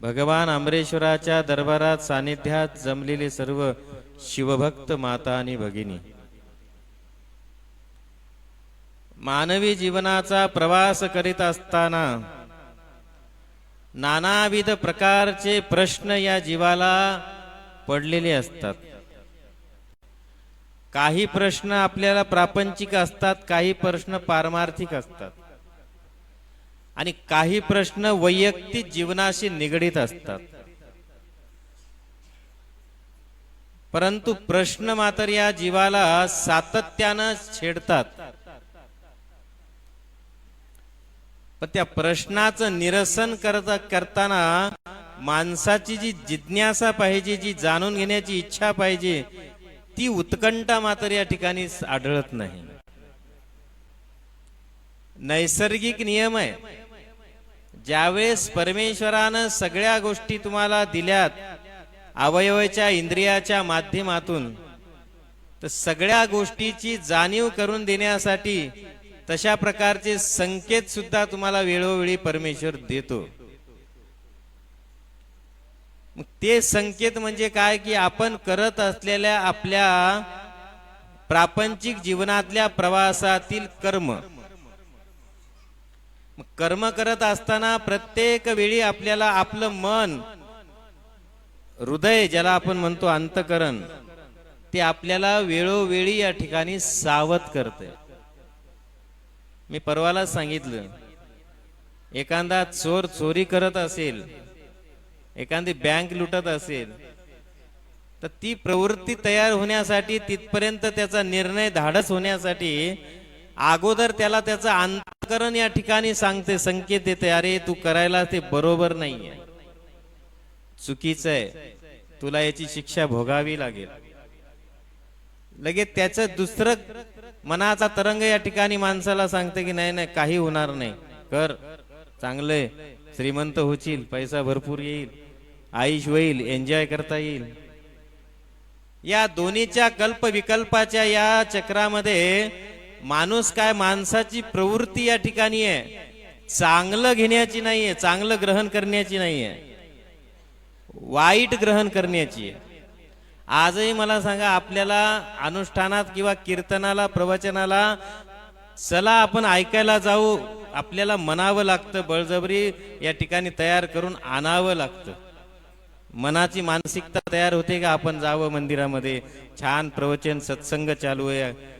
भगवान आंबरेश्वराच्या दरबारात सानिध्यात जमलेले सर्व शिवभक्त माता आणि भगिनी. मानवी जीवनाचा प्रवास करीत असताना नानाविध प्रकारचे प्रश्न या जीवाला पडलेले असतात. काही प्रश्न आपल्याला प्रापंचिक असतात काही प्रश्न पारमार्थिक असतात. आणि काही प्रश्न वैयक्तिक जीवनाशी निगडीत असतात. परंतु प्रश्न मात्र या जीवाला सातत्यानं छेडतात. पण त्या प्रश्नाचं निरसन करता करताना माणसाची जी जिज्ञासा पाहिजे जी जाणून घेण्याची इच्छा पाहिजे ती उत्कंठा मात्र या ठिकाणी आढळत नाही. नैसर्गिक नियम आहे. ज्यावेळेस परमेश्वरानं सगळ्या गोष्टी तुम्हाला दिल्यात अवयवाच्या इंद्रियाच्या माध्यमातून तर सगळ्या गोष्टीची जाणीव करून देण्यासाठी तशा प्रकारचे संकेत सुद्धा तुम्हाला वेळोवेळी परमेश्वर देतो. मग ते संकेत म्हणजे काय? की आपण करत असलेल्या आपल्या प्रापंचिक जीवनातल्या प्रवासातील कर्म. कर्म करत असताना प्रत्येक वेळी आपल्याला आपलं मन हृदय ज्याला आपण म्हणतो अंतकरण ते आपल्याला वेळोवेळी या ठिकाणी सावध करते मी परवालाच सांगितलं एखादा चोर चोरी करत असेल एखादी बँक लुटत असेल तर ती प्रवृत्ती तयार होण्यासाठी तिथपर्यंत त्याचा निर्णय धाडस होण्यासाठी अगोदर त्याला त्याचा अंत अंतकरण या ठिकाणी सांगते संकेत देते अरे तू करायला ते बरोबर नाहीये. चुकीचं आहे. तुला याची शिक्षा भोगावी लागेल. लगेच त्याचं दुसरं मनाचा तरंग या ठिकाणी माणसाला सांगते की नाही नाही काही होणार नाही. कर. चांगलंय. श्रीमंत होशील. पैसा भरपूर येईल. आयुष होईल. एन्जॉय करता येईल. या दोन्हीच्या कल्प विकल्पाच्या या चक्रामध्ये माणूस काय माणसाची प्रवृत्ती या ठिकाणी आहे? चांगलं घेण्याची नाहीये चांगलं ग्रहण करण्याची नाहीये. वाईट ग्रहण करण्याची आहे. आजही मला सांगा आपल्याला अनुष्ठानात किंवा कीर्तनाला प्रवचनाला चला आपण ऐकायला जाऊ आपल्याला म्हणावं लागतं बळजबरी या ठिकाणी तयार करून आणावं लागतं. मनाची मानसिकता तयार होते का? आपण जावं मंदिरामध्ये. छान प्रवचन सत्संग चालू आहे.